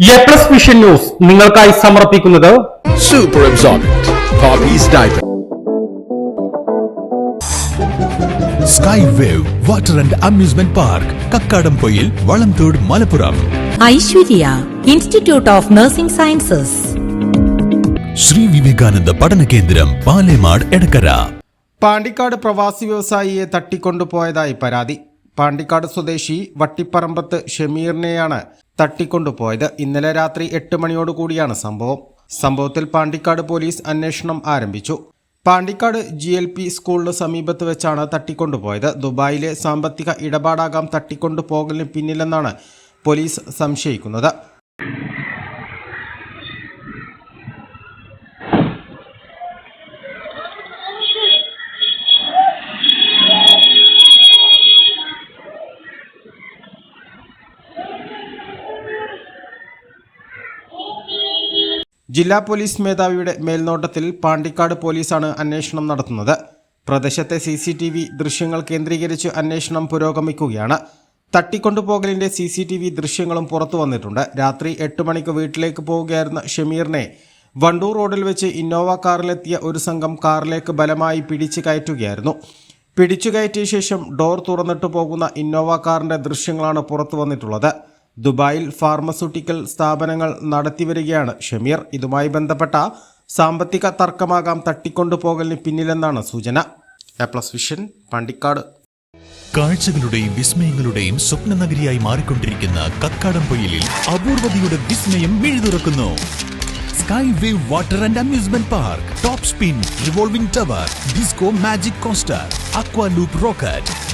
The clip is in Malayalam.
എ പ്ലസ് വിഷൻ ന്യൂസ് നിങ്ങൾക്കായി സമർപ്പിക്കുന്നത് super. Sky wave water and amusement park Kakkadampoyil Valamthode Malappuram Aishwarya institute of nursing sciences Sri Vivekananda പഠന കേന്ദ്രം പാലേമാട് എടക്കര പാണ്ടിക്കാട് പ്രവാസി വ്യവസായിയെ തട്ടിക്കൊണ്ടുപോയതായി പരാതി. പാണ്ടിക്കാട് സ്വദേശി വട്ടിപ്പറമ്പത്ത് ഷമീറിനെയാണ് തട്ടിക്കൊണ്ടുപോയത്. ഇന്നലെ രാത്രി എട്ട് മണിയോടുകൂടിയാണ് സംഭവം. സംഭവത്തിൽ പാണ്ടിക്കാട് പോലീസ് അന്വേഷണം ആരംഭിച്ചു. പാണ്ടിക്കാട് ജി എൽ പി സ്കൂളിന് സമീപത്ത് വെച്ചാണ് തട്ടിക്കൊണ്ടുപോയത്. ദുബായിലെ സാമ്പത്തിക ഇടപാടാകാം തട്ടിക്കൊണ്ടുപോകലിന് പിന്നിലെന്നാണ് പോലീസ് സംശയിക്കുന്നത്. ജില്ലാ പോലീസ് മേധാവിയുടെ മേൽനോട്ടത്തിൽ പാണ്ടിക്കാട് പോലീസാണ് അന്വേഷണം നടത്തുന്നത്. പ്രദേശത്തെ സി സി ടി വി ദൃശ്യങ്ങൾ കേന്ദ്രീകരിച്ച് അന്വേഷണം പുരോഗമിക്കുകയാണ്. തട്ടിക്കൊണ്ടുപോകലിന്റെ സി സി ടി വി ദൃശ്യങ്ങളും പുറത്തു വന്നിട്ടുണ്ട്. രാത്രി എട്ട് മണിക്ക് വീട്ടിലേക്ക് പോവുകയായിരുന്ന ഷമീറിനെ വണ്ടൂർ റോഡിൽ വെച്ച് ഇന്നോവ കാറിലെത്തിയ ഒരു സംഘം കാറിലേക്ക് ബലമായി പിടിച്ചു കയറ്റുകയായിരുന്നു. പിടിച്ചു കയറ്റിയ ശേഷം ഡോർ തുറന്നിട്ട് പോകുന്ന ഇന്നോവ കാറിന്റെ ദൃശ്യങ്ങളാണ് പുറത്തു വന്നിട്ടുള്ളത്. ദുബായിൽ ഫാർമസ്യൂട്ടിക്കൽ സ്ഥാപനങ്ങൾ നടത്തിവരികയാണ്. ഷമീർ ഇതുമായി ബന്ധപ്പെട്ട സാമ്പത്തിക തർക്കമാകാം തട്ടിക്കൊണ്ടുപോകലിന് പിന്നിലെന്നാണ് സൂചന. A plus vision Pandikkad. കാഴ്ചകളുടെയും വിസ്മയങ്ങളുടെയും സ്വപ്ന നഗരിയായി മാറിക്കൊണ്ടിരിക്കുന്ന കക്കാടം പൊയിലിൽ അപൂർവതയുടെ വിസ്മയം മിഴുതുറക്കുന്നു. Sky wave water and amusement park top spin revolving tower disco magic coaster aqua loop rocket